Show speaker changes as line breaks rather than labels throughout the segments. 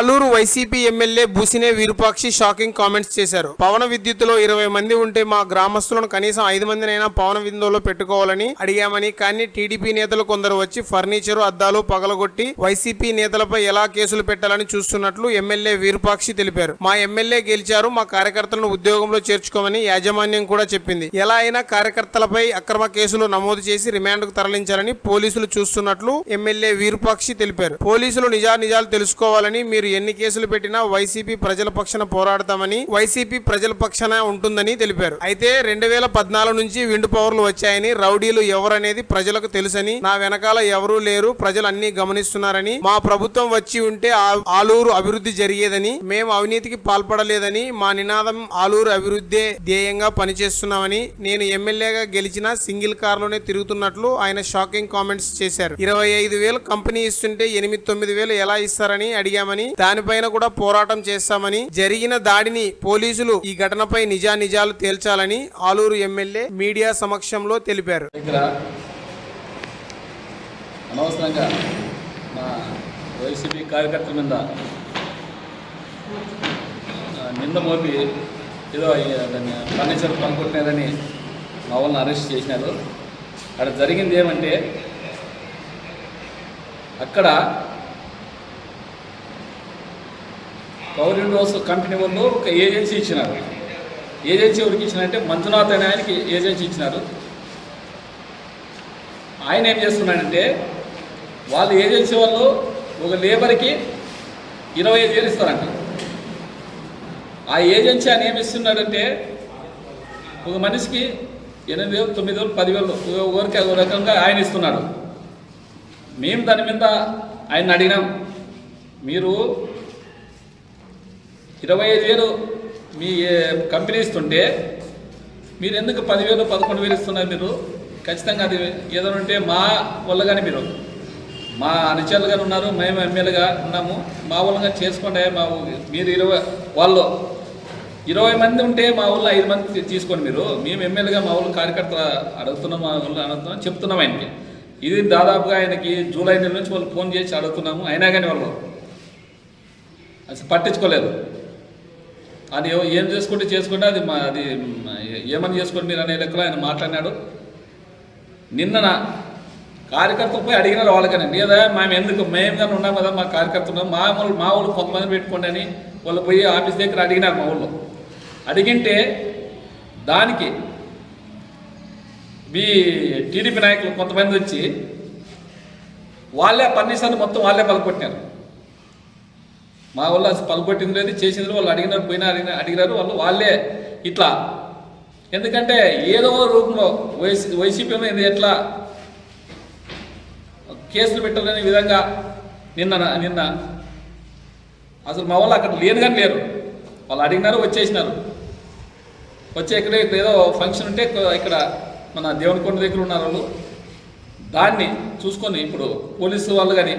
Alur YCP MLA Busine Virupakshi shocking comments చేశారు. పవన విద్యుత్తులో ఇరవై మంది ఉంటే మా గ్రామస్తులను కనీసం ఐదు మందినైనా పవన విందులో పెట్టుకోవాలని అడిగామని కానీ టీడీపీ నేతలు కొందరు వచ్చి ఫర్నిచర్ అద్దాలు పగలగొట్టి వైసీపీ నేతలపై ఎలా కేసులు పెట్టాలని చూస్తున్నట్లు ఎమ్మెల్యే విరూపాక్షి తెలిపారు. మా ఎమ్మెల్యే గెలిచారు మా కార్యకర్తలను ఉద్యోగంలో చేర్చుకోమని యాజమాన్యం కూడా చెప్పింది. ఎలా అయినా కార్యకర్తలపై అక్రమ కేసులు నమోదు చేసి రిమాండ్కు తరలించాలని పోలీసులు చూస్తున్నట్లు ఎమ్మెల్యే వీరుపాక్షి తెలిపారు. పోలీసులు నిజానిజాలు తెలుసుకోవాలని మీరు ఎన్ని కేసులు పెట్టినా వైసీపీ ప్రజల పక్షాన పోరాడతామని వైసీపీ ప్రజల పక్షాన ఉంటుందని తెలిపారు. అయితే రెండు వేల పద్నాలుగు నుంచి విండు పవర్లు వచ్చాయని రౌడీలు ఎవరనేది ప్రజలకు తెలుసని నా వెనకాల ఎవరూ లేరు ప్రజలు అన్ని గమనిస్తున్నారని మా ప్రభుత్వం వచ్చి ఉంటే ఆ- ఆలూరు అభివృద్ధి జరిగేదని మేము అవినీతికి పాల్పడలేదని మా నినాదం ఆలూరు అభివృద్ధి ధ్యేయంగా పనిచేస్తున్నామని నేను ఎమ్మెల్యేగా గెలిచిన సింగిల్ కారులోనే తిరుగుతున్నట్లు ఆయన షాకింగ్ కామెంట్స్ చేశారు. ఇరవై ఐదు వేలు కంపెనీ ఇస్తుంటే ఎనిమిది తొమ్మిది వేలు ఎలా ఇస్తారని అడిగామని దానిపైన కూడా పోరాటం చేస్తామని జరిగిన దాడిని పోలీసులు ఈ ఘటనపై నిజానిజాలు తేల్చాలని ఆలూరు ఎమ్మెల్యే మీడియా సమక్షంలో తెలిపారు.
అనవసరంగా మా వైసీపీ కార్యకర్తల మీద నింద మోపి ఏదో దాన్ని ఫర్నిచర్ పనుకుంటున్నారని మా వాళ్ళని అరెస్ట్ చేసినారు. అక్కడ జరిగింది ఏమంటే అక్కడ పవర్ విండోస్ కంపెనీ వాళ్ళు ఒక ఏజెన్సీ ఇచ్చినారు. ఏజెన్సీ ఎవరికి ఇచ్చినారంటే మంజునాథ్ అనే ఆయనకి ఏజెన్సీ ఇచ్చినారు. ఆయన ఏం చేస్తున్నాడంటే వాళ్ళ ఏజెన్సీ వాళ్ళు ఒక లేబర్కి ఇరవై ఐదు వేలు ఇస్తారంట. ఆ ఏజెన్సీ ఆయన ఏమి ఇస్తున్నాడంటే ఒక మనిషికి ఎనిమిది వేలు తొమ్మిది వేలు పదివేలు ఊరికి ఒక రకంగా ఆయన ఇస్తున్నాడు. మేము దాని మీద ఆయన అడిగినాం. మీరు ఇరవై ఐదు వేలు మీ కంపెనీ ఇస్తుంటే మీరు ఎందుకు పదివేలు పదకొండు వేలు ఇస్తున్నారు మీరు? ఖచ్చితంగా అది ఏదైనా ఉంటే మా వల్లగానే మీరు. మా అనుచరులుగా ఉన్నారు మేము ఎమ్మెల్యేగా ఉన్నాము. మా వాళ్ళగా చేసుకోండి మా ఊ- మీరు ఇరవై వాళ్ళు ఇరవై మంది ఉంటే మా ఊళ్ళో ఐదు మంది తీసుకోండి మీరు. మేము ఎమ్మెల్యేగా మా ఊళ్ళో కార్యకర్తలు అడుగుతున్నాం మా ఊళ్ళో అడుగుతున్నాం చెప్తున్నాం ఆయనకి. ఇది దాదాపుగా ఆయనకి జూలై నెల నుంచి వాళ్ళు ఫోన్ చేసి అడుగుతున్నాము. అయినా కానీ వాళ్ళు అసలు పట్టించుకోలేదు. అది ఏం చేసుకుంటే చేసుకుంటే అది మా అది ఏమని చేసుకోండి మీరు అనే లెక్కలో ఆయన మాట్లాడినాడు. నిన్న నా పోయి అడిగినారు వాళ్ళకనండి లేదా మేము ఎందుకు మేము కానీ ఉన్నాం కదా మా కార్యకర్తలు ఉన్నాం మా వాళ్ళు మా వాళ్ళు కొంతమంది పెట్టుకోండి అని వాళ్ళు పోయి ఆఫీస్ దగ్గర అడిగినారు మా ఊళ్ళో. అడిగింటే దానికి మీ టీడీపీ నాయకులు కొంతమంది వచ్చి వాళ్ళే పర్మిషన్ మొత్తం వాళ్ళే పలుకొట్టినారు మా వాళ్ళు అసలు లేదు చేసింది వాళ్ళు అడిగినారు పోయినా అడిగిన అడిగినారు వాళ్ళు వాళ్ళే ఇట్లా. ఎందుకంటే ఏదో రూపంలో వైసీ వైసీపీ మీద ఎట్లా కేసులు పెట్టలేని విధంగా నిన్న నిన్న అసలు మా వాళ్ళు అక్కడ లేదు కానీ లేరు. వాళ్ళు అడిగినారు వచ్చేసినారు. వచ్చి ఇక్కడ ఇక్కడ ఏదో ఫంక్షన్ ఉంటే ఇక్కడ- ఇక్కడ మన దేవునికొండ దగ్గర ఉన్నారు వాళ్ళు. దాన్ని చూసుకొని ఇప్పుడు పోలీసు వాళ్ళు కానీ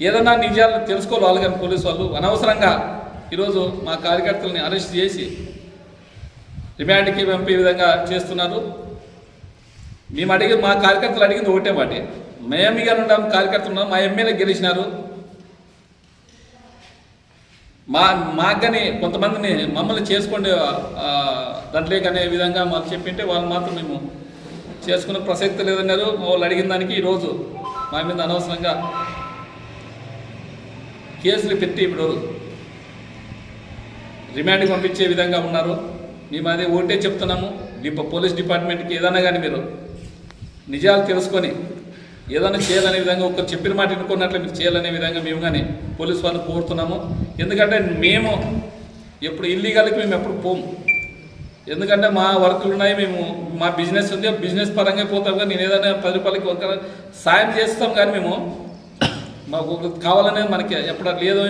ఏదన్నా నిజాలు తెలుసుకోవాలి వాళ్ళు కానీ పోలీసు వాళ్ళు. అనవసరంగా ఈరోజు మా కార్యకర్తలని అరెస్ట్ చేసి రిమాండ్కి పంపే విధంగా చేస్తున్నారు. మేము అడిగి మా కార్యకర్తలు అడిగింది ఒకటే మాట. మేము కానీ ఉన్నాం కార్యకర్తలు ఉన్నాం మా ఎమ్మెల్యే గెలిచినారు. మా మాకని కొంతమందిని మమ్మల్ని చేసుకోండి ఆ, దాంట్లోకి అనే విధంగా మాకు చెప్పింటే వాళ్ళు మాత్రం మేము చేసుకునే ప్రసక్తి లేదన్నారు. వాళ్ళు అడిగిన దానికి ఈరోజు మా మీద అనవసరంగా కేసులు పెట్టి ఇప్పుడు రిమాండ్ పంపించే విధంగా ఉన్నారు. మేము అదే ఒకటే చెప్తున్నాము. మీ పోలీస్ డిపార్ట్మెంట్కి ఏదైనా కానీ మీరు నిజాలు తెలుసుకొని ఏదైనా చేయాలనే విధంగా ఒకరు చెప్పిన మాట ఎన్నుకున్నట్లు మీరు చేయాలనే విధంగా మేము కానీ పోలీస్ వాళ్ళు కోరుతున్నాము. ఎందుకంటే మేము ఎప్పుడు ఇల్లీగల్కి మేము ఎప్పుడు పోము. ఎందుకంటే మా వర్కులు ఉన్నాయి మేము మా బిజినెస్ ఉంది. బిజినెస్ పరంగా పోతాం కానీ నేను ఏదైనా పది రూపాయలకి ఒక సాయం చేస్తాం కానీ మేము మాకు కావాలనే కావాలనేది మనకి ఎప్పుడు లేదో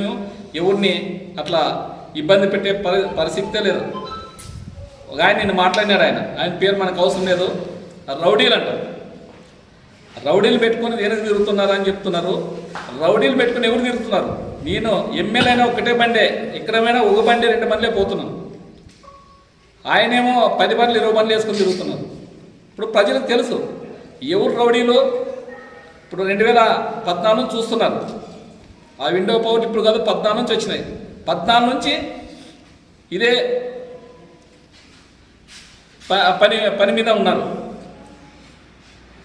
ఎవరిని అట్లా ఇబ్బంది పెట్టే పరి పరిస్థితే లేదు. ఒక ఆయన నిన్ను మాట్లాడినాడు ఆయన. ఆయన పేరు మనకు అవసరం లేదు. రౌడీలు అంటారు. రౌడీలు పెట్టుకొని దేనికి తిరుగుతున్నారు అని చెప్తున్నారు. రౌడీలు పెట్టుకొని ఎవరు తిరుగుతున్నారు? నేను ఎమ్మెల్యే అయినా ఒకటే బండే. ఎక్కడమైనా ఒక బండి రెండు బండ్లే పోతున్నాను. ఆయనేమో పది బండ్లు ఇరవై బండ్లు వేసుకొని తిరుగుతున్నారు. ఇప్పుడు ప్రజలకు తెలుసు. ఎవరు రౌడీలు ఇప్పుడు రెండు వేల పద్నాలుగు చూస్తున్నారు. ఆ విండో పవర్ ఇప్పుడు కాదు పద్నాలుగు నుంచి వచ్చినాయి. పద్నాలుగు నుంచి ఇదే ప- పని పని మీద ఉన్నారు.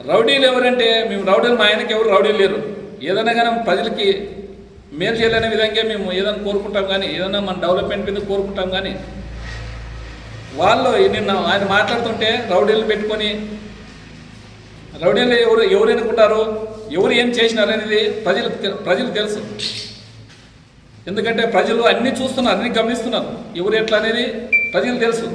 రౌడీలు ఎవరంటే మేము రౌడీలు మా ఆయనకి ఎవరు రౌడీలు లేరు. ఏదైనా కానీ ప్రజలకి మేలు చేయాలనే విధంగా మేము ఏదైనా కోరుకుంటాం కానీ ఏదైనా మన డెవలప్మెంట్ మీద కోరుకుంటాం కానీ వాళ్ళు నిన్న ఆయన మాట్లాడుతుంటే రౌడీలు పెట్టుకొని రౌడీలు ఎవరు ఎవరు ఎన్నుకుంటారు? ఎవరు ఏం చేసినారనేది ప్రజలు ప్రజలు తెలుసు. ఎందుకంటే ప్రజలు అన్నీ చూస్తున్నారు అన్నీ గమనిస్తున్నారు. ఎవరు ఎట్లా అనేది ప్రజలు తెలుసు.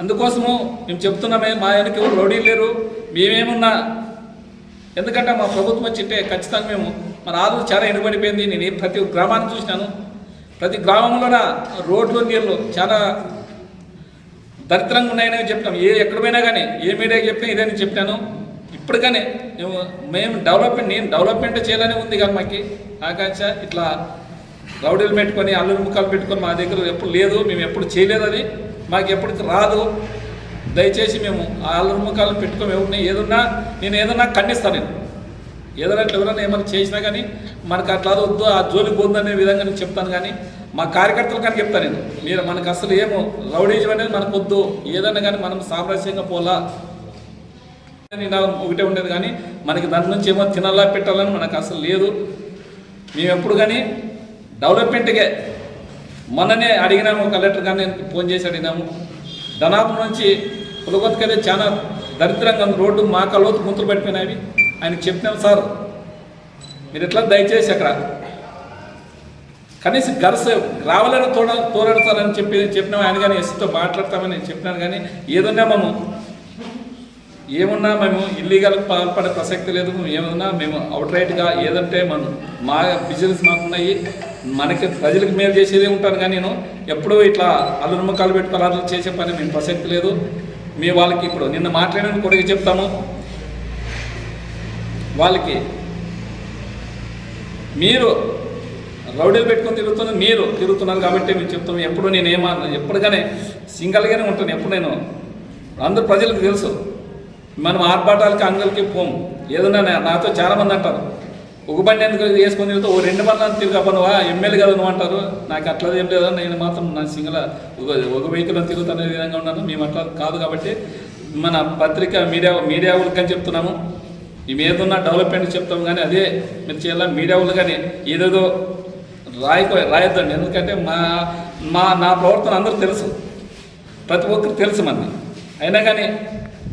అందుకోసము మేము చెప్తున్నామే మా ఆయనకి ఎవరు రౌడీలు లేరు మేమేమున్నా. ఎందుకంటే మా ప్రభుత్వం వచ్చింటే ఖచ్చితంగా మేము మన ఆలు చాలా ఎనుబడిపోయింది నేను ప్రతి గ్రామాన్ని చూసినాను. ప్రతి గ్రామంలోన రోడ్లు నీళ్ళు చాలా దరిద్రంగా ఉన్నాయని చెప్పినాం ఏ ఎక్కడ పోయినా కానీ ఏ మీడియాకి చెప్పినా ఇదే నేను చెప్పాను ఇప్పుడు కానీ మేము మేము డెవలప్మెంట్ నేను డెవలప్మెంట్ చేయాలని ఉంది కానీ మాకు. ఆకాంక్ష ఇట్లా రౌడీలు పెట్టుకొని అల్లుడు ముఖాలు పెట్టుకొని మా దగ్గర ఎప్పుడు లేదు మేము ఎప్పుడు చేయలేదు అది మాకు ఎప్పటికి రాదు. దయచేసి మేము ఆ అల్లుడు ముఖాలను పెట్టుకొని ఎవరిని ఏదన్నా నేను ఏదన్నా ఖండిస్తాను నేను. ఏదైనా ఇట్లా ఎవరైనా ఏమైనా చేసినా కానీ మనకు అట్లా వద్దు ఆ జోలికి పోద్దు విధంగా నేను చెప్తాను కానీ మా కార్యకర్తలు కానీ చెప్తాను నేను. మీరు మనకు అసలు ఏమో రౌడీజం అనేది మనకు వద్దు. ఏదైనా కానీ మనం సామరస్యంగా పోలా ఒకటే ఉండేది కానీ మనకి దాని నుంచి ఏమో తినాలా పెట్టాలని మనకు అసలు లేదు. మేము ఎప్పుడు కానీ డెవలప్మెంట్కే మొన్ననే అడిగినాము కలెక్టర్ గారిని ఫోన్ చేసి అడిగినాము. ధనాపు నుంచి పులగొత్తకైతే చాలా దరిద్రంగా రోడ్డు మా కలోతు గుంతులు పడిపోయినాయి ఆయనకి చెప్పినాం సార్ మీరు ఎట్లా దయచేసి అక్కడ కనీసం గరస రావాలని తోడ తోడడతారని చెప్పి చెప్పినాం. ఆయన కానీ ఎస్తో మాట్లాడతామని చెప్పినాను కానీ ఏదన్నా మనం ఏమున్నా మేము ఇల్లీగల్ పాల్పడే ప్రసక్తి లేదు. ఏమన్నా మేము అవుట్ రైట్గా ఏదంటే మనం మా బిజినెస్ మాకున్నాయి. మనకి ప్రజలకు మేలు చేసేదే ఉంటాను కానీ నేను ఎప్పుడూ ఇట్లా అల్లునమ్మకాలు పెట్టుకోవాలి అట్లా చేసే పని మేము ప్రసక్తి లేదు. మీ వాళ్ళకి ఇప్పుడు నిన్న మాట్లాడిన కొడుకు చెప్తాము వాళ్ళకి మీరు రౌడీలు పెట్టుకొని తిరుగుతున్నారు మీరు తిరుగుతున్నారు కాబట్టి మేము చెప్తాము. ఎప్పుడు నేను ఏమన్నా ఎప్పుడు కానీ సింగల్గానే ఉంటాను. ఎప్పుడు నేను? అందరు ప్రజలకు తెలుసు. మనం ఆర్భాటాలకి అంగలకి పోము ఏదన్నా నాతో చాలామంది అంటారు. ఒక బండి ఎందుకు వేసుకొని తిరుగుతా ఓ రెండు బండ్లు తిరగపనువా ఎమ్మెల్యే కదా నువ్వు అంటారు. నాకు అట్లా ఏం లేదా? నేను మాత్రం నా సింగల్ ఒక ఒక వెహికల్ తిరుగుతున్న విధంగా ఉన్నాను. మేము అట్లా కాదు కాబట్టి మన పత్రిక మీడియా మీడియా వాళ్ళకని చెప్తున్నాము. మేము ఏదన్నా డెవలప్మెంట్ చెప్తాం కానీ అదే మీరు చేయాలి? మీడియా వాళ్ళు కానీ ఏదేదో రాయకో రాయొద్దండి. ఎందుకంటే మా మా నా ప్రవర్తన అందరూ తెలుసు. ప్రతి ఒక్కరు తెలుసు మన అయినా కానీ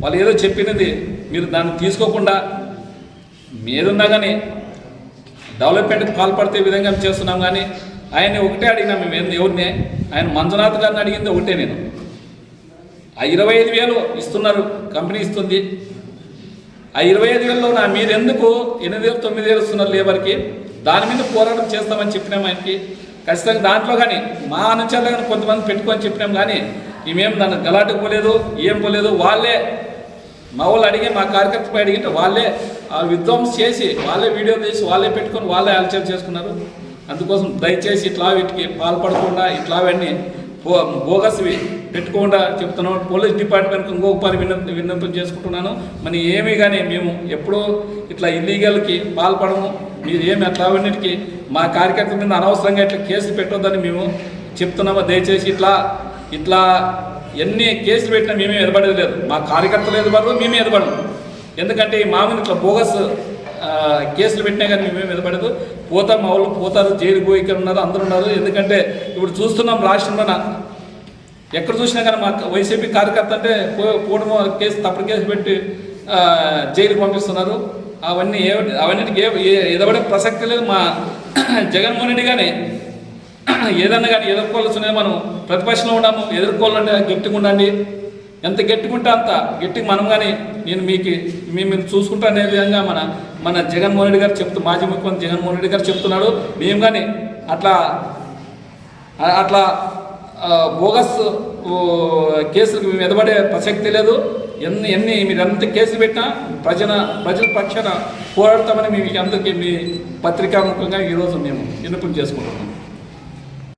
వాళ్ళు ఏదో చెప్పినది మీరు దాన్ని తీసుకోకుండా మీదున్నా కానీ డెవలప్మెంట్కి పాల్పడితే విధంగా చేస్తున్నాం కానీ ఆయన్ని ఒకటే అడిగినా మేము ఏంది ఎవరిని ఆయన మంజునాథ్ గారిని అడిగింది ఒకటే నేను. ఆ ఇరవై ఐదు వేలు ఇస్తున్నారు కంపెనీ ఇస్తుంది. ఆ ఇరవై ఐదు వేలలో నా మీరెందుకు ఎనిమిది వేలు తొమ్మిది వేలు ఇస్తున్నారు లేబర్కి? దాని మీద పోరాటం చేస్తామని చెప్పినాం ఆయనకి. ఖచ్చితంగా దాంట్లో కానీ మా అనుచరులు కానీ కొంతమంది పెట్టుకొని చెప్పినాం కానీ మేమేం దాన్ని గలాటకు పోలేదు ఏం పోలేదు వాళ్ళే మా వాళ్ళు అడిగి మా కార్యకర్తపై అడిగితే వాళ్ళే ఆ విధ్వంసం చేసి వాళ్ళే వీడియో తీసి వాళ్ళే పెట్టుకొని వాళ్ళే అలచర్ చేసుకున్నారు. అందుకోసం దయచేసి ఇట్లా వీటికి పాల్పడకుండా ఇట్లావన్నీ పో బోగస్వి పెట్టుకోకుండా చెప్తున్నాం పోలీస్ డిపార్ట్మెంట్కి ఇంకొక పని విన్నపం విన్నపం చేసుకుంటున్నాను. మరి ఏమీ కానీ మేము ఎప్పుడూ ఇట్లా ఇల్లీగల్కి పాల్పడము. మీరు ఏమి అట్లావన్నిటికీ మా కార్యకర్తల మీద అనవసరంగా ఇట్లా కేసులు పెట్టొద్దని మేము చెప్తున్నాము. దయచేసి ఇట్లా ఇట్లా ఎన్ని కేసులు పెట్టినా మేమే ఎదబడేది లేదు. మా కార్యకర్తలు ఎదబడరు మేమే ఎదబడము. ఎందుకంటే ఈ మామూలు ఇట్లా బోగస్ కేసులు పెట్టినా కానీ మేమేం ఎదబడదు. పోతాం మా వాళ్ళు పోతారు జైలు పోయి ఇక్కడ ఉన్నారు అందరు ఉన్నారు. ఎందుకంటే ఇప్పుడు చూస్తున్నాం రాష్ట్రంలో ఎక్కడ చూసినా కానీ మా వైసీపీ కార్యకర్త అంటే పో- పోవడం కేసు తప్పుడు కేసు పెట్టి జైలు జైలుకి పంపిస్తున్నారు. అవన్నీ ఏ అవన్నిటికి ఏ- ఎదబడే ప్రసక్తి లేదు మా జగన్మోహన్ రెడ్డి కానీ ఏదన్నా కానీ ఎదుర్కోవాల్సిన మనం ప్రతిపక్షంలో ఉన్నాము ఎదుర్కోవాలంటే గట్టిగా ఉండండి. ఎంత గట్టిగుంటే అంత గట్టిగా మనం కానీ నేను మీకు మేము చూసుకుంటానే చూసుకుంటా అనే విధంగా మన మన జగన్మోహన్ రెడ్డి గారు చెప్తూ మాజీ ముఖ్యమంత్రి జగన్మోహన్ రెడ్డి గారు చెప్తున్నాడు. మేము కానీ అట్లా అట్లా బోగస్ ఓ, కేసులకు మేము ఎదబడే ప్రసక్తి లేదు. ఎన్ని ఎన్ని మీరు ఎంత కేసులు పెట్టినా ప్రజల ప్రజల పక్షాన పోరాడతామని మేము అందరికీ మీ పత్రికాముఖంగా ఈరోజు మేము విన్నపం చేసుకుంటున్నాం.